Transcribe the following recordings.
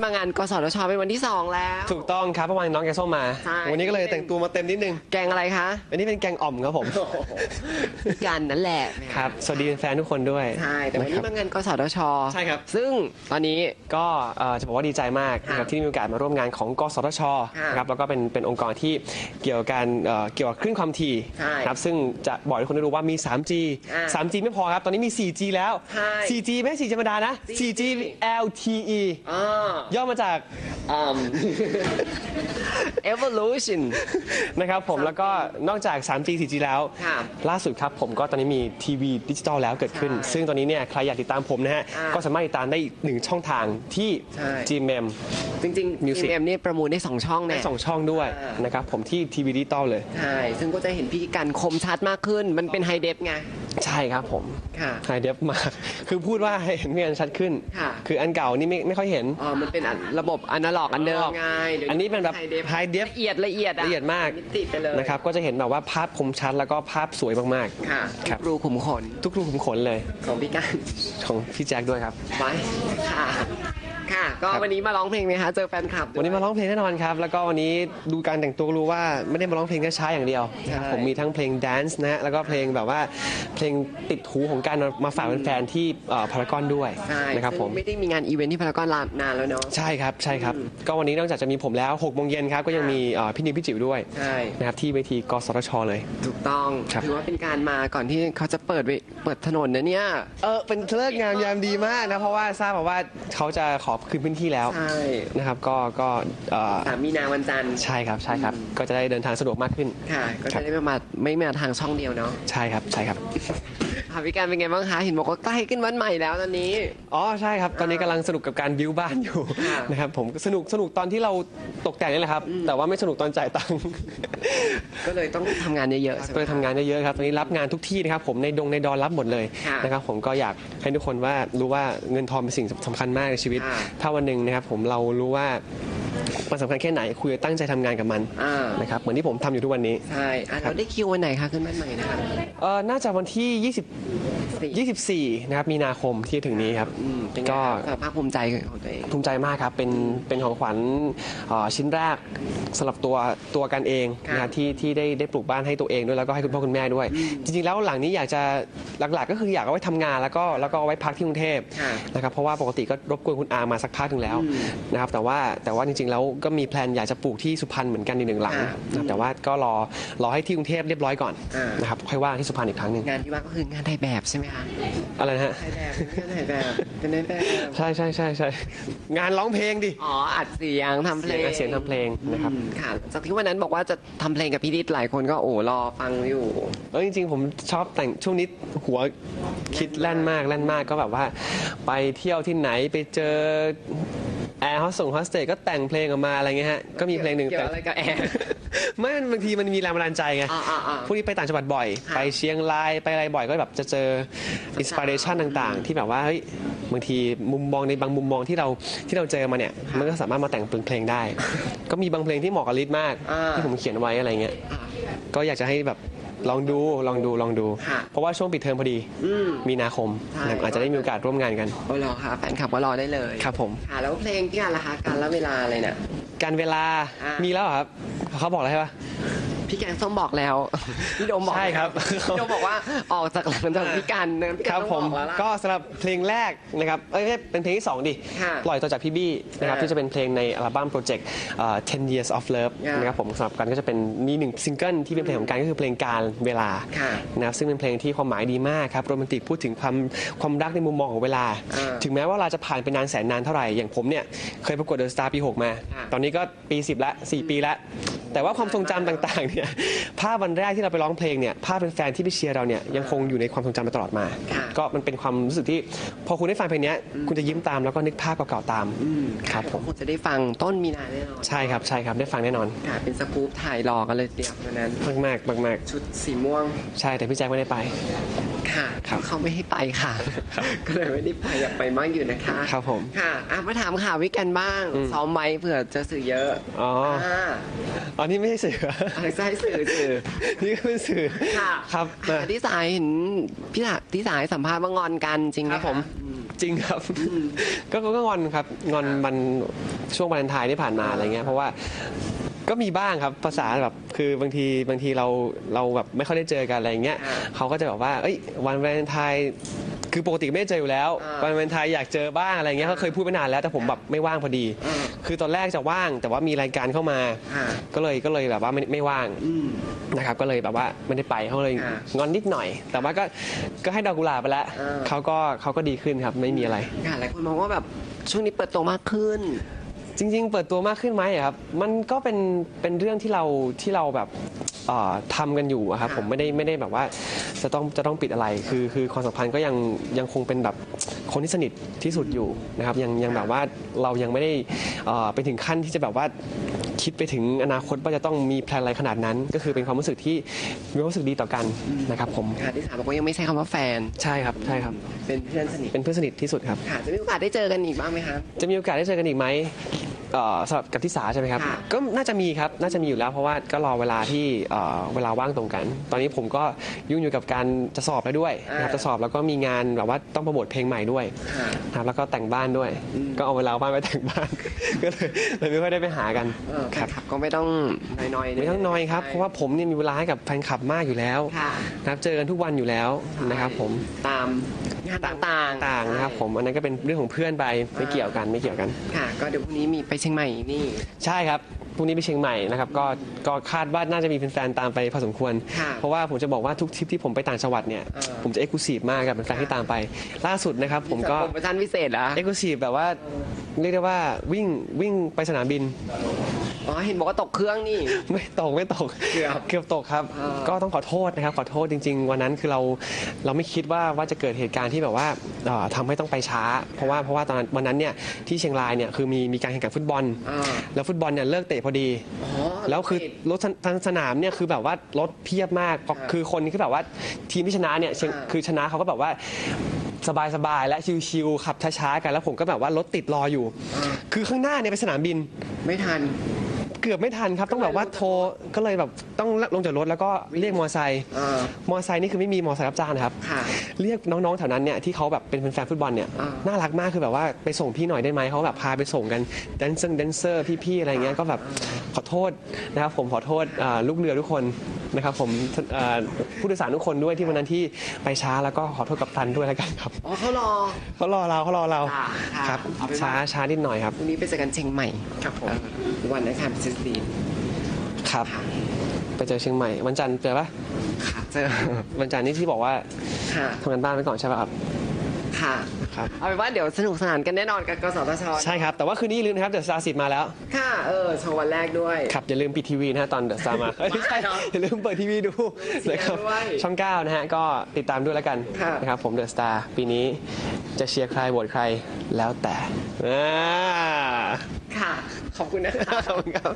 มางานกสทชเป็นวันที่สองแล้ว ถูกต้องครับเมื่อวานน้องแกงส้มมา ใช่ วันนี้ก็เลยแต่งตัวมาเต็มนิดนึง แกงอะไรคะอันนี้เป็นแกงอ่อมครับผม กันนั่นแหละครับ สวัสดีแฟนๆทุกคนด้วยใช่แต่วันนี้ะครับ มางานกสทชใช่ครับ ซึ่งตอนนี้ ก็เอ่อจะบอกว่าดีใจมากนะครับค่ะที่ได้มีโอกาสมาร่วมงานของกสทชค่ะนะครับแล้วก็เป็นเป็นองค์กรที่เกี่ยวกับการเอ่อเกี่ยวกับคลื่นความถี่ใช่นะครับซึ่งจะบอกให้ทุกคนได้รู้ว่ามี 3G อ่า 3G ไม่พอครับ ตอนนี้มี 4G แล้ว ใช่ 4G ไม่ใช่ 4G ธรรมดานะ 4G LTE อ่าย่อมาจาก อืม evolution นะครับผมแล้วก็นอกจาก 3G 4G แล้ว ค่ะล่าสุดครับผมก็ตอนนี้มีทีวีดิจิตอลแล้วเกิดขึ้น ใช่ซึ่งตอนนี้เนี่ยใครอยากติดตามผมนะฮะ อ่าก็สามารถติดตามได้อีกหนึ่งช่องทางที่ ใช่ GMM จริงๆ Music GMM นี่ประมูลได้สองช่องได้แน่สองช่องด้วยอ่าน นะครับผมที่ทีวีดิจิตอลเลย ใช่ ซึ่งก็จะเห็นพี่กันคมชัดมากขึ้น มันเป็นไฮเดฟไง ใช่ครับผมค่ะไฮเดฟมาก คือพูดว่าให้เห็นเงินชัดขึ้น ค่ะ คืออันเก่านี่ไม่ไม่ค่อยเห็น อ๋อ มันเป็นอันระบบอนาล็อกอันเดิมไงดี๋ยวอันนี้เป็นแบบไฮเดฟ high def ละเอียดละเอียดละเอียดมากมิติไปเลยนะครับ ก็จะเห็นแบบว่าภาพคมชัดแล้วก็ภาพสวยมากค่ะครับ รูขุมขนๆ ทุกรูขุมขนเลยของพี่กันของพี่แจ็คด้วยครับ ไว้ค่ะ ค่ะ ก็ครับ วันนี้มาร้องเพลงไหมคะ เจอแฟนคลับด้วยวันนี้มาร้องเพลงแน่นอนครับ แล้วก็วันนี้ดูการแต่งตัวก็รู้ว่าไม่ได้มาร้องเพลงช้าๆอย่างเดียวใช่ผมมีทั้งเพลงแดนซ์นะฮะแล้วก็เพลงแบบว่าเพลงติดหูของการมาฝากแฟนๆที่พารากอนด้วยใช่นะครับผม ซึ่งไม่ได้มีงานอีเวนท์ที่พารากอนนานแล้วเนาะ ใช่ครับใช่ครับ ก็วันนี้นอกจากจะมีผมแล้ว6โมงเย็นครับก็ยังมีเอ่อพี่นิวพี่จิ๋วด้วยใช่ นะครับที่เวทีกสทชเลย ถูกต้อง ครับ ถือว่าเป็นการมาก่อนที่เขาจะเปิดเวเปิดถนนนะเนี่ย เออเป็นเลิกงามยามดีมากนะ เพราะว่าทราบมาว่าเขาจะขอคืนพื้นที่แล้วใช่นะครับ ก็ก็เอ่อสามมีนาวันจันทร์ ใช่ครับใช่ครับก็จะได้เดินทางสะดวกมากขึ้น ค่ะ ก็ครัจะบได้ไม่มาไม่มาทางช่องเดียวเนาะ ใช่ครับใช่ครับค่ะพี่การเป็นไงบ้างคะ เห็นบอกว่าใกล้ขึ้นวันใหม่แล้วตอนนี้ อ๋อใช่ครับ ตอนนี้กำลังสนุกกับการบิวบ้านอยู่ค่ะนะครับผมสนุกสนุกตอนที่เราตกแต่งนี่แหละครับแต่ว่าไม่สนุกตอนจ่ายตังค์ ก็เลยต้องทำงานเยอะๆใช่ไหม ก็เลยทำงานเยอะๆครับตอนนี้รับงานทุกที่นะครับผมในดงในดอนรับหมดเลยค่ะนะครับผมก็อยากให้ทุกคนว่ารู้ว่าเงินทองเป็นสิ่งสำคัญมากในชีวิต ค่ะถ้าวันหนึ่งนะครับผมเรารู้ว่า มันสำคัญแค่ไหนคุยตั้งใจทำงานกับมันอ่านะครับเหมือนที่ผมทำอยู่ทุกวันนี้ใช่อะเราได้คิววันไหนคะขึ้นบ้านใหม่นะคะเออน่าจะวันที่สี่20 24นะครับมีนาคมที่จะถึงนี้ครับ อืมเป็นไงก็ คะสำหรับภาคภูมิใจของตัวเอง ภูมิใจมากครับ เป็น เป็นของขวัญเอ่อชิ้นแรกสำหรับตัว ตัวกันเองค่ะนะครับที่ ที่ได้ ได้ปลูกบ้านให้ตัวเองด้วย แล้วก็ให้คุณพ่อคุณแม่ด้วย จริงๆ แล้วหลังนี้อยากจะ หลักๆ ก็คืออยากเอาไว้ทำงาน แล้วก็ แล้วก็เอาไว้พักที่กรุงเทพค่ะนะครับ เพราะว่าปกติก็รบกวนคุณอามาสักพักหนึ่งแล้วอืมนะครับ แต่ว่า แต่ว่าจริงๆ แล้วก็มีแพลนอยากจะปลูกที่สุพรรณเหมือนกันอีกหนึ่งหลังค่ะนะครับแต่ว่าก็รอรอให้ที่กรุงเทพเรียบร้อยก่อนอ่าน นะครับค่อยว่าที่สุพรรณอีกครั้งหนึ่งงานที่ว่าก็คืองานถ่ายแบบใช่ไหมคะอะไรนะฮะถ่ายแบบงานถ่ายแบบเป็นนายแบบใช่ใช่ใช่ใช่งานร้องเพลงดิอ๋ออัดเสียงทำเพลงเสียงทำเพลงนะครับ อืมค่ะจากที่วันนั้นบอกว่าจะทำเพลงกับพี่ดิษหลายคนก็โอ้รอฟังอยู่ เออจริงๆผมชอบแต่งช่วงนี้หัวคิดแล่นมากแล่นมากก็แบบว่า ไปเที่ยวที่ไหนไปเจอแอร์ฮอสส่งฮอสเตสก็แต่งเพลงออกมาอะไรเงี้ยฮะก็มีเพลงหนึ่งเกี่ยวแต่อะไรกับแอร์ ไม่มันบางทีมันมีแรงบันดาลใจไงอ่าอ่าอ่า พวกนี้ไปต่างจังหวัดบ่อย ค่ะไปเชียงรายไปอะไรบ่อยก็แบบจะเจออินสปิเรชันต่างๆ ที่แบบว่าเฮ้ยบางทีมุมมองในบางมุมมองที่เราที่เราเจอมาเนี่ยมันก็สามารถมาแต่งเป็นเพลงได้ ก็มีบางเพลงที่เหมาะกับลิศมากอ่า ที่ผมเขียนไว้อะไรเงี้ยอ่า ก็อยากจะให้แบบลองดูลองดูลองดู ค่ะ เพราะว่าช่วงปิดเทอมพอดีอืม มีนาคมใช่ นะครับอาจจะได้มีโอกาสร่วมงานกันโอ้รอค่ะแฟนคลับก็รอได้เลยครับผม ค่ะแล้วเพลงพี่การล่ะคะการละเวลาอะไรน่ะ การเวลาอ่ามีมีแล้วเหรอครับเขาบอกอะไรใช่ปะ พี่แกงส้มบอกแล้ว พี่โดมบอกใช่ครับ พี่โดมบอกว่าออกจากหลังจากพี่กันนะพี่คกันรับต้องผมบอกแล้วล่ะ ก็สำหรับเพลงแรกนะครับเอ้ยไม่ใช่เป็นเพลงที่ 2 ดิ ค่ะปล่อยตัวจากพี่บี้นะครับอ่าที่จะเป็นเพลงในอัลบั้มโปรเจกต์10 years of love อ่านนะครับผมสำหรับกันก็จะเป็นมีหนึ่งซิงเกิลที่เป็นเพลงของกันก็คือเพลงการเวลาค่ะนะครับซึ่งเป็นเพลงที่ความหมายดีมากครับโรแมนติกพูดถึงความความรักในมุมมองของเวลา อ่าถึงแม้ว่าเราจะผ่านไปนานแสนนานเท่าไหร่อย่างผมเนี่ยเคยประกวดเดอะสตาร์ปี 6 มา ค่ะ ตอนนี้ก็ปี 10ละ4ปีละ แต่ว่าความทรงจำต่างๆเนี่ยภาพวันแรกที่เราไปร้องเพลงเนี่ยภาพเป็นแฟนที่ไปเชียร์เราเนี่ยยังคงอยู่ในความทรงจำมาตลอดมา ค่ะ ก็มันเป็นความรู้สึกที่พอคุณได้ฟังเพลงเนี้ยคุณจะยิ้มตามแล้วก็นึกภาพเก่าๆตาม อืมครับผม คงจะได้ฟังต้นมีนาแน่นอนใช่ครับใช่ครับได้ฟังแน่นอนค่ะเป็นสกู๊ปถ่ายรอกันเลยเดียววันนั้น มากๆมากชุดสีม่วงๆใช่แต่พี่แจ็คไม่ได้ไปค่ะครับ เขาไม่ให้ไปค่ะ ก็เลยไม่ได้ไปอยากไปมากอยู่นะคะครับผม ค่ะอะมาถามข่าววิกันบ้างอืม ซ้อมไหมเผื่อจะสื่อเยอะอ๋ออ่าอันนี้ไม่ใช่สื่ออะไรจะให้สื่อสื่อ นี่ก็เป็นสื่อค่ะครับอะมา ที่สายเห็นพี่สาที่สายสัมภาษณ์ว่างอนกันจริงไหมครับผม อืจริงครับ ก็ก็ก็งอนครับงอนมันช่วงวาเลนไทน์ที่ผ่านมาอะไรเงี้ยเพราะว่า ก็มีบ้างครับภาษาแบบคือบางทีบางทีเราเราแบบไม่ค่อยได้เจอกันอะไรเงี้ยอ่าเขาก็จะแบบว่าเอ้ยวันวาเลนไทน์คือปกติไม่ได้เจออยู่แล้วอ่าวันวาเลนไทน์อยากเจอบ้างอะไรเงี้ยเขาเคยพูดไปนานแล้วแต่ผมแบบไม่ว่างพอดีอ่าคือตอนแรกจะว่างแต่ว่ามีรายการเข้ามาค่ะก็เลยก็เลยแบบว่าไม่ไม่ว่างอืมนะครับก็เลยแบบว่าไม่ได้ไปเขาเลยอ่างอนนิดหน่อย แต่ว่าก็ก็ให้ดอกกุหลาบไปแล้วอ่าเขาก็เขาก็ดีขึ้นครับไม่มีอะไรค่ะหลายคนมองว่าแบบช่วงนี้เปิดตัวมากขึ้น จริง ๆ เปิดตัวมากขึ้นไหมอะครับ มันก็เป็นเป็นเรื่องที่เราที่เราแบบเอ่อทำกันอยู่อะครับค่ะผมไม่ได้ไม่ได้แบบว่าจะต้องจะต้องปิดอะไรคือคือความสัมพันธ์ก็ยังยังคงเป็นแบบคนที่สนิทที่สุดอยู่นะครับยังยังแบบว่าเรายังไม่ได้เอ่อไปถึงขั้นที่จะแบบว่า คิดไปถึงอนาคตว่าจะต้องมีแพลนอะไรขนาดนั้น ก็คือเป็นความรู้สึกที่มีความรู้สึกดีต่อกันนะครับผมค่ะที่ถามบอกว่ายังไม่ใช่คำว่าแฟน ใช่ครับใช่ครับเป็นเพื่อนสนิทเป็นเพื่อนสนิทที่สุดครับค่ะจะมีโอกาสได้เจอกันอีกบ้างไหมคะจะมีโอกาสได้เจอกันอีกไหม เอ่อสำหรับกับทิสาใช่ไหมครับ ค่ะ ก็น่าจะมีครับ น่าจะมีอยู่แล้วเพราะว่าก็รอเวลาที่เอ่อเวลาว่างตรงกัน ตอนนี้ผมก็ยุ่งอยู่กับการจะสอบแล้วด้วยนะครับอ่าจะสอบแล้วก็มีงานแบบว่าต้องโปรโมทเพลงใหม่ด้วย ค่ะนะครับแล้วก็แต่งบ้านด้วย อืม ก็เอาเวลาบ้านไปแต่งบ้าน ก็เลยเลยไม่ค่อยได้ไปหากันเออแฟครันบคลับก็ไม่ต้องน้อยๆไม่ต้องน้อยครับ เพราะว่าผมเนี่ยมีเวลาให้กับแฟนคลับมากอยู่แล้วค่ะ นะครับเจอกันทุกวันอยู่แล้วนะครับผม ตามงาน ต่างๆต่างๆนะครับผมอันนั้นก็เป็นเรื่องของเพื่อนไปไม่เกี่ยวกันไม่เกี่ยวกัน ค่ะ ก็เดี๋ยวพรุ่งนี้มีไปเชียงใหม่นี่ ใช่ครับพรุ่งนี้ไปเชียงใหม่นะครับก็ก็คาดว่าน่าจะมีแฟนๆตามไปพอสมควร ค่ะเพราะว่าผมจะบอกว่าทุกทริปที่ผมไปต่างจังหวัดเนี่ยเออ ผมจะเอ็กซ์คลูซีฟมากกับแฟนๆที่ตามไป ล่าสุดนะครับผมก็ โปรโมชั่นพิเศษเหรอ เอ็กซ์คลูซีฟแบบว่าเรียกได้ว่าวิ่งวิ่งไปสนามบิน อ๋อเห็นบอกว่าตกเครื่องนี่ ไม่ตกไม่ตกเกือบเกือบตกครับเออก็ต้องขอโทษนะครับ ขอโทษจริง ๆ วันนั้นคือเราเราไม่คิดว่าว่าจะเกิดเหตุการณ์ที่แบบว่าเอ่อทำให้ต้องไปช้า เพราะว่าเพราะว่าตอนนั้นวันนั้นเนี่ยที่เชียงรายเนี่ยคือมีมีการแข่งขันฟุตบอล อ่าแล้วฟุตบอลเนี่ยเลิกเตะพอดี อ๋อ แล้วคือติดรถทั้งสนามเนี่ยคือแบบว่ารถเพียบมากเพราะอ่าคือคนที่แบบว่าทีมที่ชนะเนี่ยเชียงอ่า คือชนะเขาก็แบบว่าสบายๆและชิวๆขับช้าๆกันแล้วผมก็แบบว่ารถติดรออยู่อ่าคือข้างหน้าเนี่ยเป็นสนามบิน ไม่ทัน เกือบไม่ทันครับ ต้องแบบว่าโทรก็เลยแบบต้องลงจากรถแล้วก็เรียกมอเตอร์ไซค์เออ มอเตอร์ไซค์นี่คือไม่มีมอเตอร์ไซค์รับจ้างนะครับ ค่ะ เรียกน้องๆแถวนั้นเนี่ยที่เขาแบบเป็นแฟนฟุตบอลเนี่ยอ่าน่ารักมากคือแบบว่าไปส่งพี่หน่อยได้ไหมเขาแบบพาไปส่งกันแดนเซอร์แดนเซอร์พี่ๆอะไรเงี้ยก็แบบขอโทษนะครับผมขอโทษอ่าลูกเรือทุกคน นะครับผมอ่าผู้โดยสารทุกคนด้วยที่วันนั้นที่ไปช้าแล้วก็ขอโทษกับตันด้วยแล้วกันครับ อ๋อเขารอ เขารอเราเขารอเราค่ะค่ะครับเอาเป็นว่า ช้าช้านิดหน่อยครับพรุ่งนี้ไปเจอกันเชียงใหม่ครับผมเออวันอังคารพิเศษครับค่ะไปเจอเชียงใหม่วันจันทร์เจอปะ ค่ะเจอ วันจันทร์นี่ที่บอกว่าค่ะ ทำงานบ้านไว้ก่อนใช่ป่ะครับ ค่ะ ครับ เอาเป็นว่าเดี๋ยวสนุกสนานกันแน่นอนกับกสทชใช่ครับ แต่ว่าคืนนี้อย่าลืมนะครับเดอะสตาร์สิมาแล้ว ค่ะ เออโชว์วันแรกด้วย ครับอย่าลืมปิดทีวีนะฮะตอนเดอะสตาร์มาเอ้ยไม่ใช่ไม่เนอะอย่าลืมเปิดทีวีดูนะครับด้วยช่อง 9 นะฮะ ก็ติดตามด้วยแล้วกันค่ะ นะครับผมเดอะสตาร์ปีนี้จะเชียร์ใครโหวตใครแล้วแต่อ่าค่ะ ขอบคุณนะคะ ขอบคุณครับ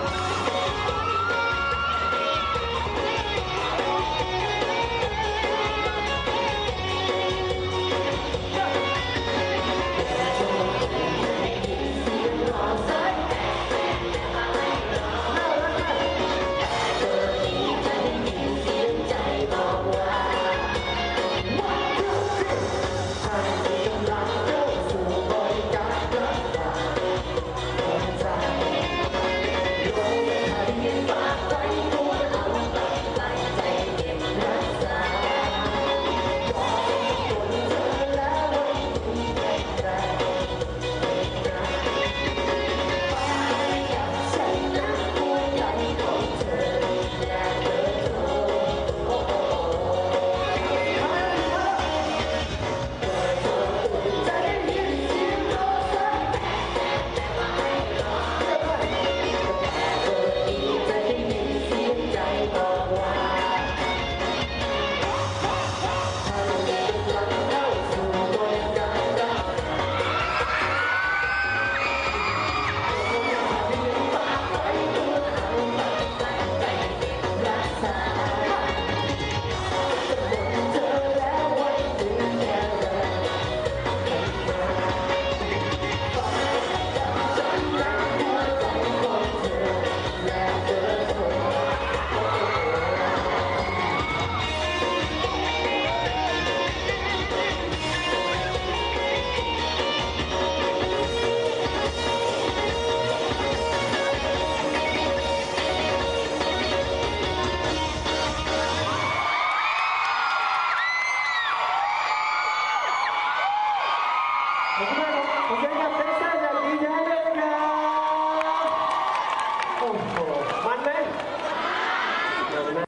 와.